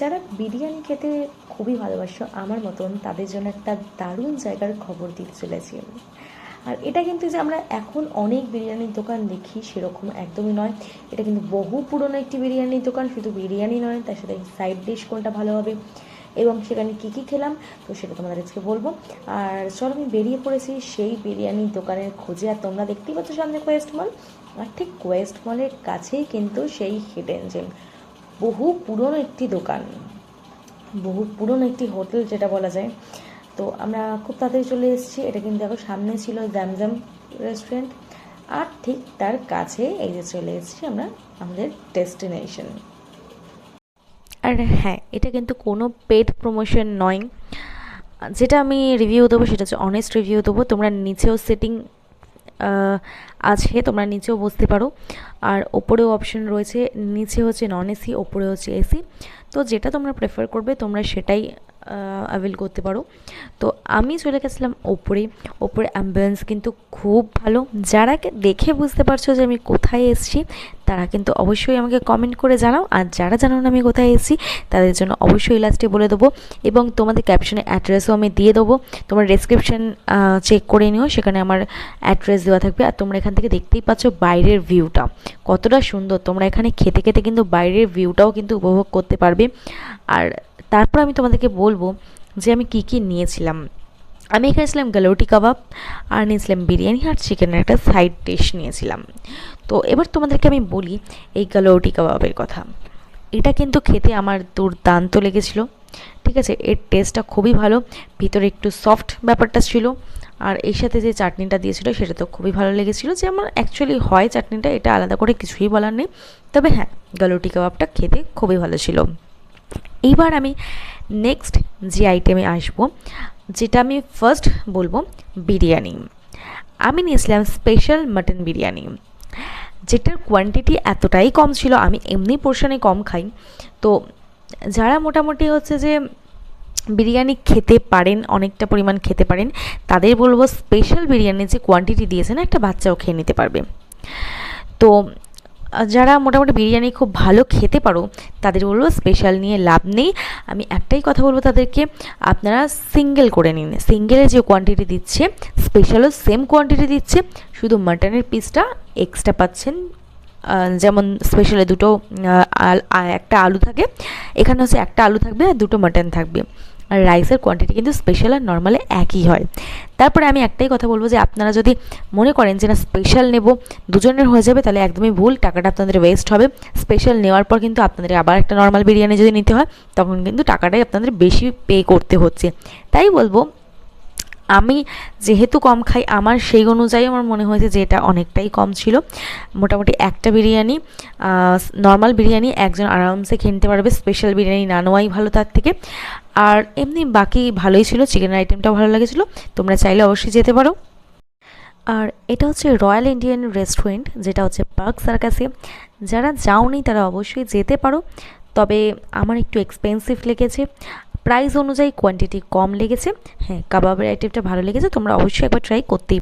যারা বিরিয়ানি খেতে খুবই ভালোবাসো, আমার মতন তাদের জন্য একটা দারুণ জায়গার খবর দিতে চলেছি আমি। আর এটা কিন্তু যে আমরা এখন অনেক বিরিয়ানির দোকান দেখি সেরকম একদমই নয়। এটা কিন্তু বহু পুরনো একটি বিরিয়ানির দোকান, শুধু বিরিয়ানি নয়, তার সাথে সাইড ডিশ কোনটা ভালো হবে এবং সেখানে কী কী খেলাম, তো সেটা তোমাদের আজকে বলব। আর চলো আমি বেরিয়ে পড়েছি সেই বিরিয়ানির দোকানের খোঁজে, আর তোমরা দেখতেই পাচ্ছ সামনে কোয়েস্ট মল আর ঠিক কোয়েস্ট মলের কাছেই কিন্তু সেই হিডেন জেম বহু পুরনো একটি দোকান, বহু পুরনো একটি হোটেল যেটা বলা যায়। তো আমরা খুব তাড়াতাড়ি চলে এসেছি। এটা কিন্তু দেখো সামনে ছিল জ্যামজ্যাম রেস্টুরেন্ট আর ঠিক তার কাছে এই যে চলে এসেছি আমরা আমাদের ডেস্টিনেশন আর হ্যাঁ এটা কিন্তু কোনো পেড প্রমোশন নয়। যেটা আমি রিভিউ দেবো সেটা হচ্ছে অনেস্ট রিভিউ দেবো। তোমরা নিচেও সেটিং আছে, তোমরা নিচেও বসতে পারো। আর ওপরেও অপশন রয়েছে, নিচে হচ্ছে নন এসি ওপরে হচ্ছে এসি তো যেটা তোমরা প্রেফার করবে, তোমরা সেটাই অ্যাভেল করতে পারো। তো আমি চলে গেছিলাম ওপরে। ওপরে অ্যাম্বুলেন্স কিন্তু খুব ভালো। যারা দেখে বুঝতে পারছ যে আমি কোথায় এসেছি তারা কিন্তু অবশ্যই আমাকে কমেন্ট করে জানাও। আর যারা জানো না আমি কোথায় এসেছি, তাদের জন্য অবশ্যই লাস্টে বলে দেবো। এবং তোমাদের ক্যাপশনে অ্যাড্রেসও আমি দিয়ে দেবো। তোমার ডেসক্রিপশন চেক করে নিও, সেখানে আমার অ্যাড্রেস দেওয়া থাকবে। আর তোমরা এখান থেকে দেখতেই পাচ্ছ বাইরের ভিউটা কতটা সুন্দর। তোমরা এখানে খেতে খেতে কিন্তু বাইরের ভিউটাও কিন্তু উপভোগ করতে পারবে। আর তারপর আমি তোমাদেরকে বলব যে আমি কী কী নিয়েছিলাম। আমি এখানে ছিলাম গালোটি কাবাব আর নিয়েছিলাম বিরিয়ানি আর চিকেনের একটা সাইড ডিশ নিয়েছিলাম। তো এবার তোমাদেরকে আমি বলি এই গালোটি কাবাবের কথা। এটা কিন্তু খেতে আমার দুর্দান্ত লেগেছিলো, ঠিক আছে? এর টেস্টটা খুবই ভালো, ভিতরে একটু সফট ব্যাপারটা ছিল আর এর সাথে যে চাটনিটা দিয়েছিল সেটা তো খুবই ভালো লেগেছিলো। যে আমার অ্যাকচুয়ালি হয় চাটনিটা, এটা আলাদা করে কিছুই বলার নেই। তবে হ্যাঁ গালোটি কাবাবটা খেতে খুবই ভালো ছিল। এইবার আমি নেক্সট যে আইটেমে আসব যেটা আমি ফার্স্ট বলব বিরিয়ানি। আমি নিয়েছিলাম স্পেশাল মাটন বিরিয়ানি। যেটার কোয়ান্টিটি এতটাই কম ছিল, আমি এমনি পোর্শনে কম খাই। তো যারা মোটামুটি হচ্ছে যে বিরিয়ানি খেতে পারেন, অনেকটা পরিমাণ খেতে পারেন, তাদের বলব স্পেশাল বিরিয়ানি যে কোয়ান্টিটি দিয়েছেন একটা বাচ্চাও খেয়ে নিতে পারবে। তো যারা মোটামুটি বিরিয়ানি খুব ভালো খেতে পারো, তাদের বলব স্পেশাল নিয়ে লাভ নেই। আমি একটাই কথা বলব তাদেরকে, আপনারা সিঙ্গেল করে নিন। সিঙ্গেলে যে কোয়ান্টিটি দিচ্ছে স্পেশালও সেম কোয়ান্টিটি দিচ্ছে, শুধু মাটনের পিসটা এক্সট্রা পাচ্ছেন। যেমন স্পেশালে দুটো একটা আলু থাকে, এখানে হচ্ছে একটা আলু থাকবে আর দুটো মাটন থাকবে। আর রাইসের কোয়ান্টিটি কিন্তু স্পেশাল আর নর্মালে একই হয়। তারপরে আমি একটাই কথা বলব যে, আপনারা যদি মনে করেন যে না স্পেশাল নেব, দুজনের হয়ে যাবে, তাহলে একদমই ভুল, টাকাটা আপনাদের ওয়েস্ট হবে। স্পেশাল নেওয়ার পর কিন্তু আপনাদের আবার একটা নর্মাল বিরিয়ানি যদি নিতে হয়, তখন কিন্তু টাকাটাই আপনাদের বেশি পে করতে হচ্ছে। তাই বলব আমি যেহেতু কম খাই, আমার সেই অনুযায়ী আমার মনে হয়েছে যে এটা অনেকটাই কম ছিল। মোটামুটি একটা বিরিয়ানি নর্মাল বিরিয়ানি একজন আরামসে খেয়ে নিতে পারবে স্পেশাল বিরিয়ানি না নেওয়াই ভালো তার থেকে। আর এমনি বাকি ভালোই ছিল চিকেন আইটেমটাও ভালো লেগেছিলো, তোমরা চাইলে অবশ্যই যেতে পারো। আর এটা হচ্ছে রয়্যাল ইন্ডিয়ান রেস্টুরেন্ট যেটা হচ্ছে পার্ক সার্কাসে যারা যাওনি তারা অবশ্যই যেতে পারো, তবে আমার একটু এক্সপেন্সিভ লেগেছে। প্রাইস অনুযায়ী কোয়ান্টিটি কম লেগেছে। হ্যাঁ কাবাবের আইটেমটা ভালো লেগেছে, তোমরা অবশ্যই একবার ট্রাই করতেই